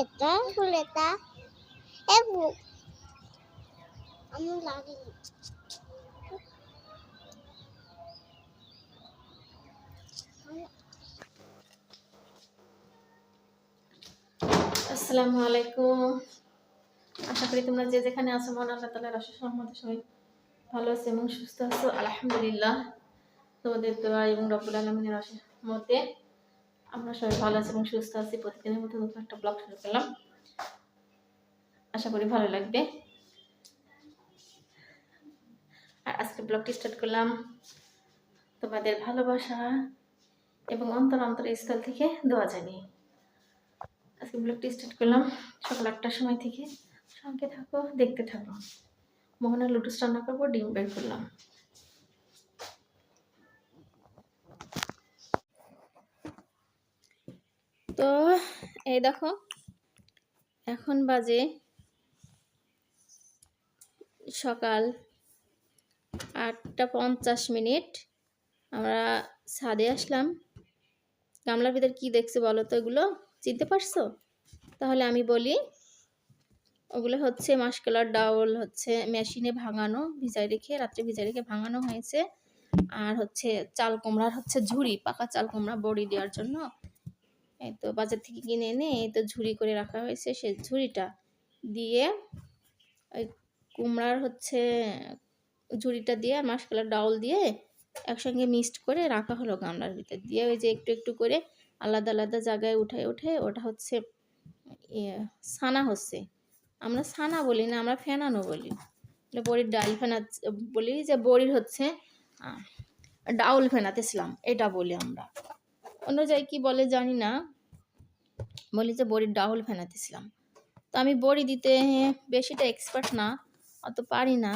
এটা এ বু আমার লাগে আসসালামু আলাইকুম। আশা করি তোমরা যে যেখানে আছো মন আল্লাহ তালার আশা সহমতে সবাই ভালো আছে এবং সুস্থ আছো। আলহামদুলিল্লাহ। তোমাদের দোয়া এবং রব্বুল আলমিনের আশা মতে আমরা সবাই ভালো আছি এবং সুস্থ আছি। প্রতিদিনের মতো নতুন একটা ব্লগ শুরু করলাম। আশা করি ভালো লাগবে। আর আজকে ব্লগটি স্টার্ট করলাম তোমাদের ভালোবাসা এবং অন্তর অন্তর স্থল থেকে দোয়া জানিয়ে আজকে ব্লগটি স্টার্ট করলাম সকাল আটটার সময় থেকে। সঙ্গে থাকো, দেখতে থাকো। মোহনের লুটুস রান্না করব, ডিম বের করলাম। তো এই দেখো, এখন বাজে সকাল আটটা পঞ্চাশ মিনিট। আমরা ছাদে আসলাম। গামলার ভিতর কি দেখছে বলো তো এগুলো? চিনতে পারছ? তাহলে আমি বলি, ওগুলো হচ্ছে মাসকালার ডাউল, হচ্ছে মেশিনে ভাঙানো ভিজাই রেখে, রাত্রে ভিজাই রেখে ভাঙানো হয়েছে। আর হচ্ছে চাল কুমড়ার হচ্ছে ঝুড়ি, পাকা চাল কুমড়া বড়ি দেওয়ার জন্য। এই তো বাজার থেকে কিনে এনে এই তো ঝুড়ি করে রাখা হয়েছে। সেই ঝুড়িটা দিয়ে ওই কুমড়ার হচ্ছে ঝুড়িটা দিয়ে মাসকালার ডাউল দিয়ে একসঙ্গে মিক্সড করে রাখা হলো গামলার ভিতর দিয়ে। ওই যে একটু একটু করে আলাদা আলাদা জায়গায় উঠে উঠে ওটা হচ্ছে ছানা হচ্ছে। আমরা ছানা বলি না, আমরা ফেনানো বলি। বড়ির ডাল ফেনা বলি যে বড়ির হচ্ছে ডাউল ফেনাতেছিলাম, এটা বলি আমরা। অন্য জায়গায় কী বলে জানি না। বলি যে বড়ির ডাউল ফেনাতেছিলাম তো আমি বড়ি দিতে বেশিটা এক্সপার্ট না, অত পারি না।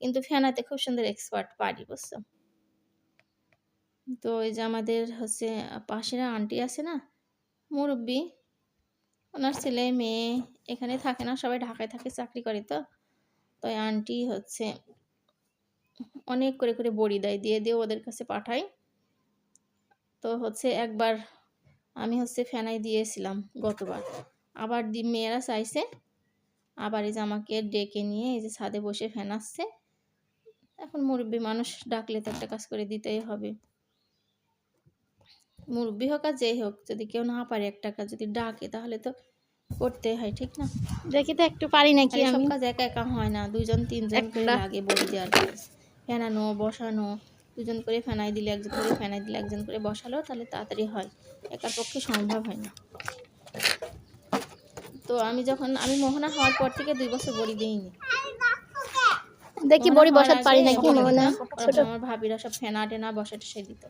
কিন্তু ফেনাতে খুব সুন্দর এক্সপার্ট পারি, বুঝছ? তো এই যে আমাদের হচ্ছে পাশের আন্টি আছে না, মুরব্বী, ওনার ছেলে, মেয়ে এখানে থাকে না, সবাই ঢাকায় থাকে, চাকরি করে তো। তো আন্টি হচ্ছে অনেক করে করে বড়ি দেয়, দিয়ে দিয়ে ওদের কাছে পাঠাই তো হচ্ছে একবার আমি হচ্ছে ফেনাই দিয়েছিলাম গতবার। আবার দি মেয়েরা চাইছে আবার এই যে আমাকে ডেকে নিয়ে এই যে ছাদে বসে ফেনাচ্ছে এখন মুরব্বী মানুষ ডাকলে তো একটা কাজ করে দিতেই হবে। মুরব্বী হোক আর যেই হোক যদি কেউ না পারে একটা কাজ যদি ডাকে তাহলে তো করতে হয় ঠিক না? দেখি তো একটু পারি নাকি সব কাজ একা একা হয় না দুইজন তিনজন লাগে বড়ি দেওয়ার কাজ ফেনানো বসানো দুজন করে ফেনাই দিলে একজন করে ফেনাই দিলে একজন করে বসালো তাহলে তাড়াতাড়ি হয়। একার পক্ষে সম্ভব হয় না। তো আমি যখন আমি মোহনা হওয়ার পর থেকে দুই বছর বড়ি দিইনি। দেখি বড়ি বসাতে পারি নাকি? মোহনা। আমার ভাবিরা সব ফেনা টেনা বসা টসে দিত।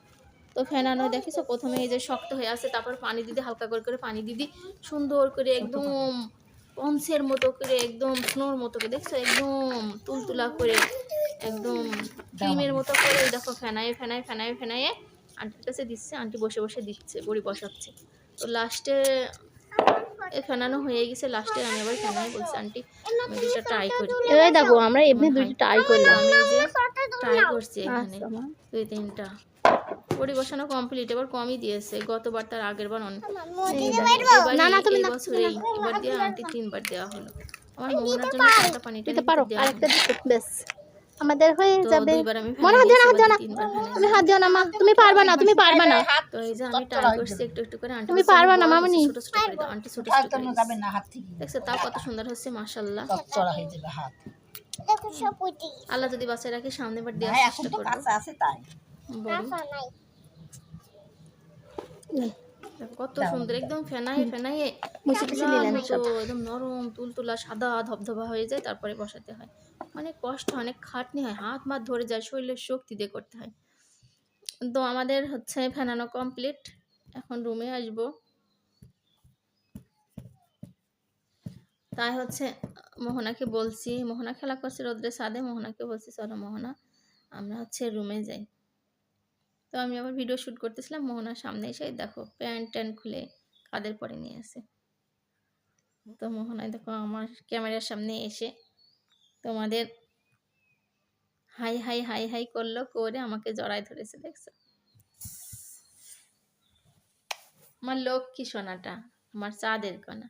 তো ফেনানো দেখিস প্রথমে এই যে শক্ত হয়ে আছে তারপর পানি দিদি হালকা করে করে পানি দিদি সুন্দর করে একদম পঞ্চের মতো করে একদম স্নোর মতো করে দেখছ? একদম তুলতুলা করে একদম ক্রিমের মতো করে দেখো ফেনায় ফেনায় ফেনায় ফেনায়ে আন্টির কাছে দিচ্ছে আন্টি বসে বসে দিচ্ছে বড়ি বসাচ্ছে। তো লাস্টে ফেনানো হয়ে গেছে লাস্টে আমি আবার ফেনাই বলছি আন্টি আমি দুটা ট্রাই করি। এই দেখো আমরা এমনি দুইটা ট্রাই করলাম আমি যে ট্রাই করছি এখানে আচ্ছা, দুই তিনটা। বড়ি বসানো কমপ্লিট এবার কমই দিয়েছে। গতবার তার আগের বার অনেক না, না, তুমি বছরেই এবার দিয়ে আন্টি তিনবার দেওয়া হলো। আমার মোহনার জন্য ঠান্ডা পানিটা দিতে পারো। আরেকটা। দিতে বেশ আমাদের হয়ে যাবে। মনে হাত দিও না হাত দিও না। তুমি হাত দিও না মা। তুমি পারবে না তুমি পারবে না। তো এই যে আমি ট্রাই করছি একটু একটু করে আন্টি তুমি পারবা না, মামুনি। ছোট ছোট করে দাও আন্টি ছোট ছোট করে। যাবে না হাত থেকে। দেখছ তাও কত সুন্দর হচ্ছে মাশাল্লাহ চড়া হয়ে যাবে হাত। আল্লাহ যদি বাঁচায় রাখি সামনে বার দেওয়ার হ্যাঁ চেষ্টা করব। আছে তাই। বড়ি। কত সুন্দর একদম নিলেন মতো, একদম নরম তুলতুলা সাদা ধবধবা হয়ে যায় তারপরে বসাতে হয়। অনেক কষ্ট অনেক খাটনি হয় হাত মাত ধরে যায় শরীরের শক্তি দিয়ে করতে হয়। তো আমাদের হচ্ছে ফেনানো কমপ্লিট এখন রুমে আসব। তাই হচ্ছে মোহনাকে বলছি মোহনা খেলা করছে রোদ্রে সাদে মোহনাকে বলছি চলো মোহনা আমরা হচ্ছে রুমে যাই। তো আমি আবার ভিডিও শ্যুট করতেছিলাম মোহনার সামনে এসে দেখো প্যান্ট ট্যান্ট খুলে কাদের পরে নিয়ে আসে। তো মোহনায় দেখো আমার ক্যামেরার সামনে এসে তোমাদের হাই হাই হাই হাই করল, করে আমাকে জড়ায় ধরেছে, দেখছ? আমার লক্ষ্মী সোনাটা, আমার চাঁদের কণা,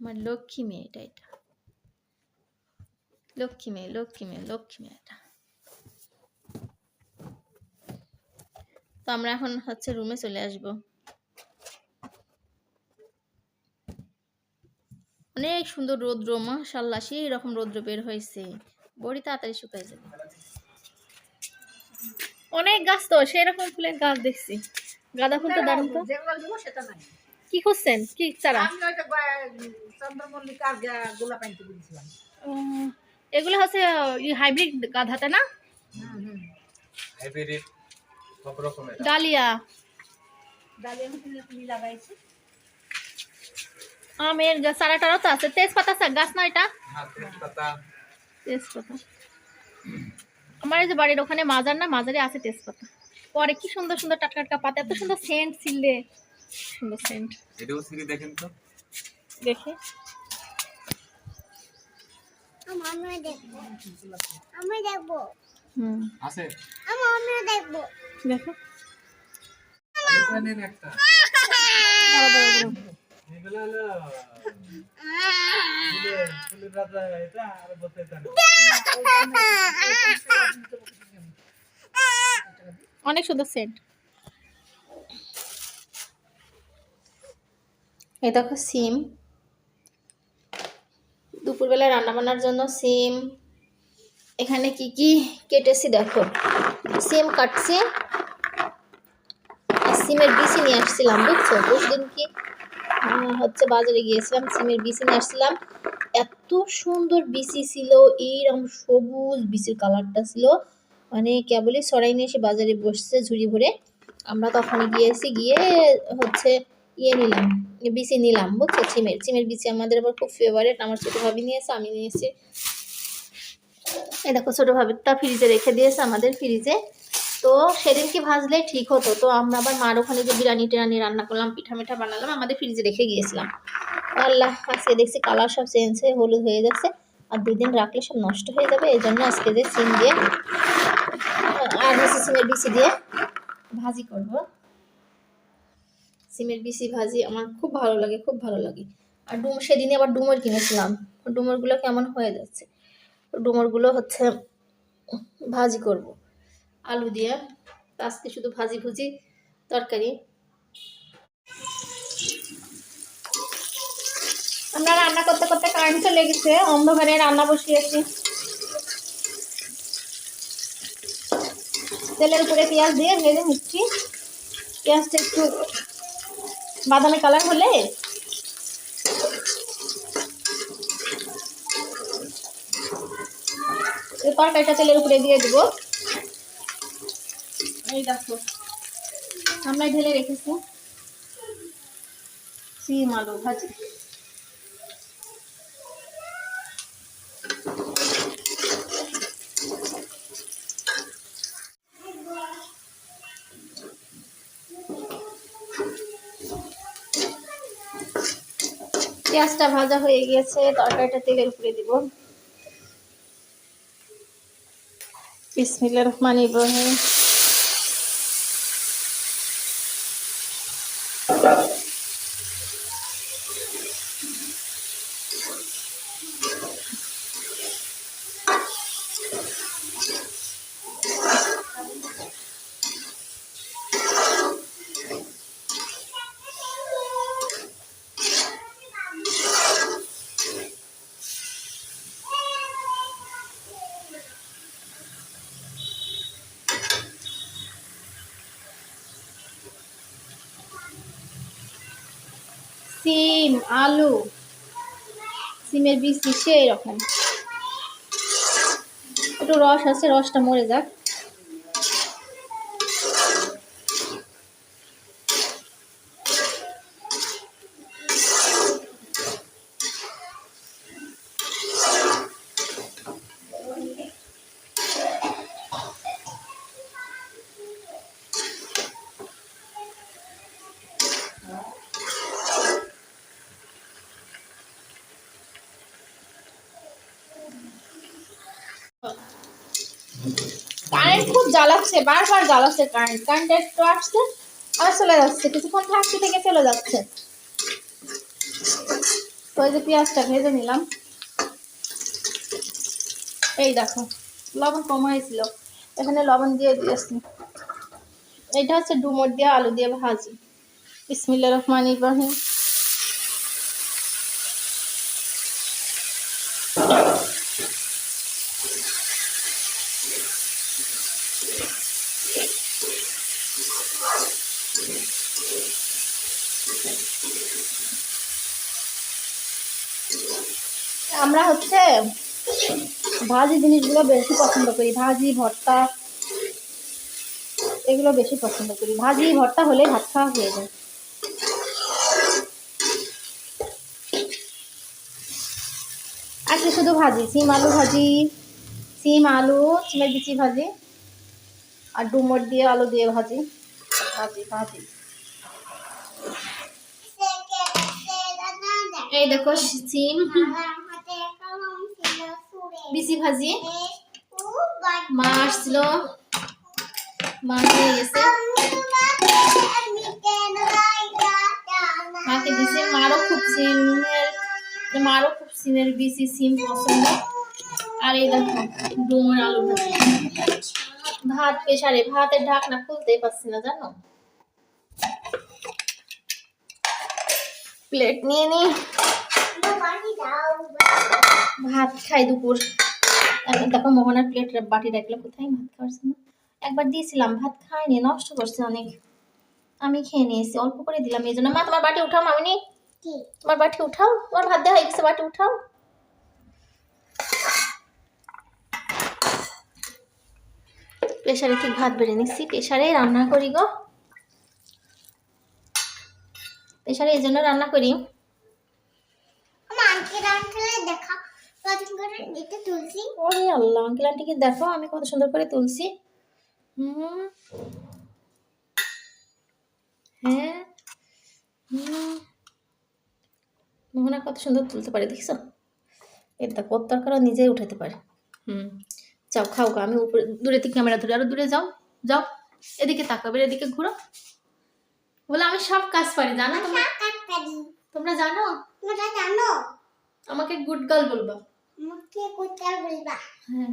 আমার লক্ষ্মী মেয়েটা এটা। লক্ষ্মী মেয়ে লক্ষ্মী মেয়ে লক্ষ্মী মেয়ে তো আমরা এখন হচ্ছে রুমে চলে আসব। অনেক সুন্দর রৌদ্র মাশাল্লাহ সেই রকম রৌদ্র বের হয়েছে। বড়ি তাড়াতাড়ি শুকাই যাবে। অনেক গাছ তো সেই রকম ফুলের গাছ দেখছি। গাঁদা ফুল তো দারুণ তো। যেগুলো দেবো সেটা নাই। কি করছেন কি চারা? এগুলো হচ্ছে হাইব্রিড গাধাতে না? হুম হুম। হাইব্রিড সব রকমের? ডালিয়া। ডালিয়া আমি কিনে কিনে আমের চারা তো আছে। তেজপাতা শাক গাছ না এটা? হ্যাঁ তেজপাতা। তেজপাতা। আমার এই যে বাড়ির ওখানে মাজার না মাজারে আছে তেজপাতা। পরে কি সুন্দর সুন্দর টাটকা টাটকা পাতা এত সুন্দর সেন্ট ছিলে। সুন্দর সেন্ট। এটাও সিঁড়ি দেখেন তো। দেখে। আমরা দেখব। আমরা দেখব। হুম। আছে? আমরা দেখব। দেখো। অনেক সুন্দর সেন্ট এই দেখো সিম। দুপুরবেলা রান্না বান্নার জন্য সিম। এখানে কি কি কেটেছি দেখো। সিম কাটছি। সিমের বিচি নিয়ে আসছিলাম, বুঝছ? দিন কি হচ্ছে বাজারে গিয়েছিলাম, সিমের বিচি নিয়ে আসছিলাম। এত সুন্দর বিচি ছিল, এইরকম সবুজ বিচির কালারটা ছিল। মানে কেবলই সরাই নিয়ে এসে বাজারে বসছে ঝুড়ি ভরে। আমরা তখন গিয়েছি, গিয়ে হচ্ছে ইয়ে নিলাম বিচি নিলাম, বুঝছ? চিমের চিমের বিচি আমাদের আবার খুব ফেভারেট আমার ছোটো ভাবি নিয়েছে, আমি নিয়েছি দেখো, ছোটো ভাবিটা ফ্রিজে রেখে দিয়েছে আমাদের ফ্রিজে তো সেদিন কি ভাজলে ঠিক হতো। তো আমরা আবার মার ওখানে যে বিরিয়ানি টিরানি রান্না করলাম, পিঠা মিঠা বানালাম, আমাদের ফ্রিজে রেখে গিয়েছিলাম। আল্লাহ, আজকে দেখছি কালার সব চেঞ্জ হয়ে, হলুদ হয়ে যাচ্ছে। আর দুই দিন রাখলে সব নষ্ট হয়ে যাবে, এই জন্য আজকে যে সিম দিয়ে আর হচ্ছে সিমের বিচি দিয়ে ভাজি করব। সিমের বিচি ভাজি আমার খুব ভালো লাগে, খুব ভালো লাগে। আর ডুম সেদিনে আবার ডুমর কিনেছিলাম। ডুমরগুলো কেমন হয়ে যাচ্ছে? ডুমরগুলো হচ্ছে ভাজি করব। আলু দিয়ে। আজকে শুধু ভাজি ভুজি তরকারি। আমরা রান্না করতে করতে কারেন্ট চলে গেছে, অন্ধকারে রান্না বসিয়েছি। তেলের উপরে পেঁয়াজ দিয়ে ভেজে নিচ্ছি। পেঁয়াজটা একটু বাদামি কালার হলে তরকারিটা তেলের উপরে দিয়ে দিব। এই দেখো আমরা ঢেলে রেখেছি। সিম আলু ভাজি। পেঁয়াজটা ভাজা হয়ে গিয়েছে, তরকারিটা তেলের উপরে দিব। বিসমিল্লাহ রহমান ইব্রাহিম সিম আলু সিমের বীজ দিচ্ছে এরকম একটু রস আছে রসটা মরে যাক কারেন্ট খুব জ্বালাচ্ছে, বারবার জ্বালাচ্ছে কারেন্ট কারেন্ট একটু আসছে আর চলে যাচ্ছে, কিছুক্ষণ থাকতে থেকে চলে যাচ্ছে। এই যে পেঁয়াজটা ভেজে নিলাম। এই দেখো, লবণ কম হয়েছিল। এখানে লবণ দিয়ে দিয়েছি। এটা হচ্ছে ডুমোর দিয়ে আলু দিয়ে ভাজি। বিসমিল্লা রহমান ইব্রাহিম আমরা হচ্ছে ভাজি জিনিসগুলো বেশি পছন্দ করি। ভাজি, ভর্তা, এগুলো বেশি পছন্দ করি। ভাজি, ভর্তা হলে ভাত খাওয়া হয়ে যায়। আজকে শুধু ভাজি, সিম আলু ভাজি, সিম আলু, সিমের বিচি ভাজি, আর ডুমর দিয়ে, আলু দিয়ে ভাজি। ভাজি ভাজি। এই দেখো, সিম। বিচি ভাজি। মা আসছিল মা নিয়ে গেছে। মাকে দিছে মারও খুব সিমের মারও খুব সিমের বিচি সিম পছন্দ। আর এই দেখো, ডুমোর আলু ভাত প্রেসারে। ভাতের ঢাকনা খুলতেই পারছি না, জানো? প্লেট নিয়ে নি। ভাত খাই দুপুর। দেখো মোহনার প্লেট বাটি রাখল কোথায় ভাত খাওয়ার জন্য। একবার দিয়েছিলাম ভাত খাইনি নষ্ট করছে অনেক। আমি খেয়ে নিয়েছি অল্প করে দিলাম এই জন্য। মা তোমার বাটি উঠাও মামিনি। তোমার বাটি উঠাও তোমার ভাত দেওয়া হয়ে গেছে বাটি উঠাও। প্রেশারে ঠিক ভাত বেড়ে নিচ্ছি প্রেশারে রান্না করি গো। প্রেশারে এই জন্য রান্না করি দেখা কদিন করে নিতে তুলছি ওরে আল্লাহ আঙ্কেল আন্টিকে দেখো আমি কত সুন্দর করে তুলছি। হুম হ্যাঁ হুম। মোহনা কত সুন্দর তুলতে পারে দেখছ এর দেখো ওর তরকারও নিজেই উঠাতে পারে। হুম যাও খাও গো আমি উপরে দূরে থেকে ক্যামেরা ধরে আরও দূরে যাও যাও এদিকে তাকাবে এদিকে ঘুরো। বলে আমি সব কাজ পারি জানো তোমরা? জানো? তোমরা জানো? আমাকে গুড গার্ল বলবা। আমাকে কোথায় বলবা হ্যাঁ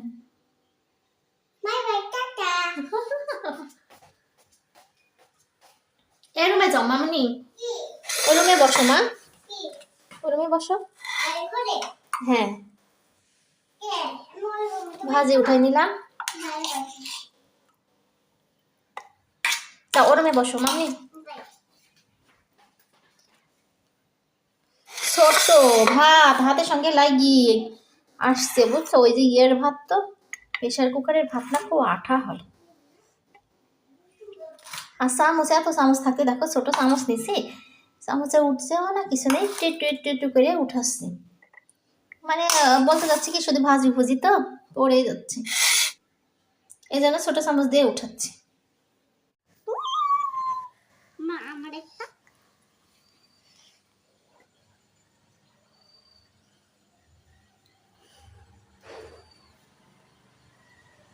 বাই বাই টাটা এ রুমে যাও মামনি রুমে বসো মা রুমে বসো হ্যাঁ ভাজি উঠাই নিলাম তা ও রুমে বসো মামনি ছোট ভাত হাতের সঙ্গে লাগিয়ে আসছে, বুঝছ? ওই যে ইয়ের ভাত তো প্রেশার কুকারের ভাত না, খুব আঠা হয়। আর চামচ, এত চামচ থাকতে দেখো, ছোট চামচ নিছি চামচে উঠছেও না, কিছু নেই টেটু টেটু করে উঠাচ্ছি। মানে বলতে যাচ্ছি কি, শুধু ভাজি ভুজি তো, পড়েই যাচ্ছে। এই জন্য ছোট চামচ দিয়ে উঠাচ্ছি মা আমার একটা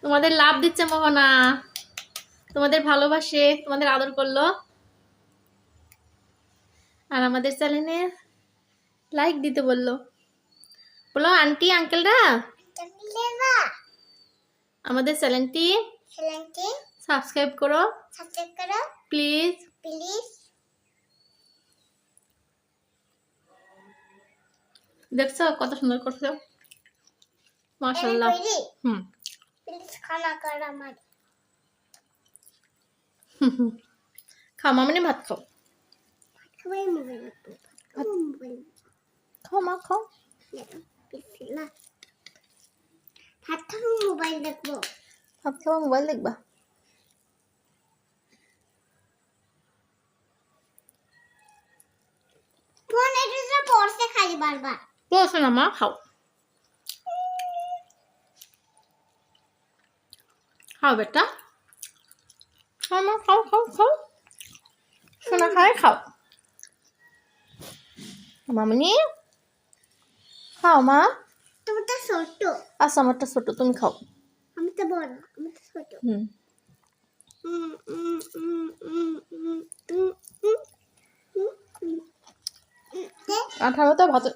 তোমাদের লাভ দিচ্ছে মোহনা। তোমাদের ভালোবাসে তোমাদের আদর করল। আর আমাদের চ্যানেলে লাইক দিতে বলল। বলো আন্টি আঙ্কেলরা আমাদের চ্যানেলটি সাবস্ক্রাইব করো। সাবস্ক্রাইব করো প্লিজ প্লিজ দেখছ কত সুন্দর করছ? মাশাল্লাহ কইরি হুম। খাও মামনি ভাত খাও খাও মা খাও ভাত খাব মোবাইল দেখব ভাত খাওয়া মোবাইল দেখবা ফোন এটা পড়ছে খালি বারবার। বলছো না মা খাও। খাও বেটা খাও খাও খাও খাও সোনা খাই খাও মামনি খাও মা তোমারটা ছোট আচ্ছা আমারটা ছোট তুমি খাও আমারটা বড় আমারটা ছোট হুম আঠারোটা ভাতের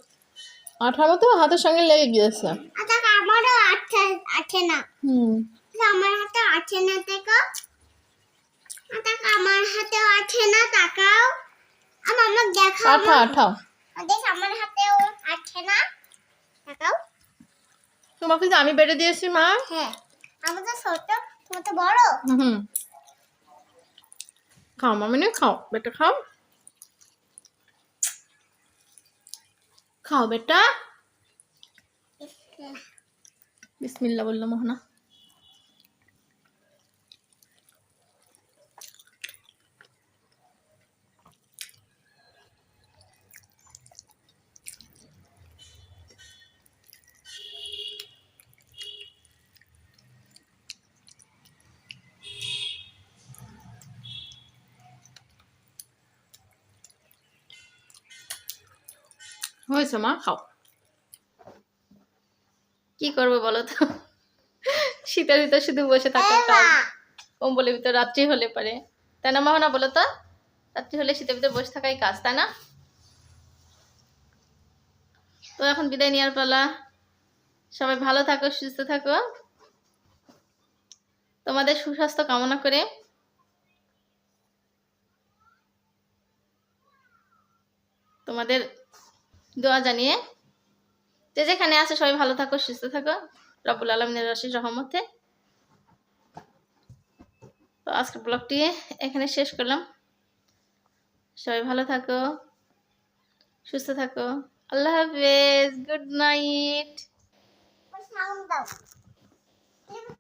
হাতের সঙ্গে লেগে গিয়েছে আমারও আঠে না হুম আমার হাতে আছে না দেখো। আর দেখ আমার হাতেও আছে না তাকাও। আমার আমার দেখাও আঠা আঠা দেখ আমার হাতেও আছে না। তাকাও। তোমাকে যে আমি বেড়ে দিয়েছি মা। হ্যাঁ আমার তো ছোট তোমার তো বড়। হুম। খাও মামিনে খাও বেটা খাও। খাও বেটা। বিসমিল্লা বলল মোহনা। হয়েছে মা খাও। কি করব বলো তো? শীতের ভিতর শুধু বসে কাজ কম্বলের ভিতর রাত্রি হলে পারে। তাই না মোহনা বলো তো? রাত্রি হলে শীতের ভিতর বসে থাকাই কাজ তাই না? তো এখন বিদায় নেওয়ার পালা। সবাই ভালো থাকো সুস্থ থাকো। তোমাদের সুস্বাস্থ্য কামনা করে। তোমাদের দোয়া জানিয়ে। যে যেখানে আছে সবাই ভালো থাকো, সুস্থ থাকো। রবুল আলমিনের রশিদ রহমতে। তো আজকের ব্লগটি এখানে শেষ করলাম। সবাই ভালো থাকো, সুস্থ থাকো। আল্লাহ হাফেজ, গুড নাইট।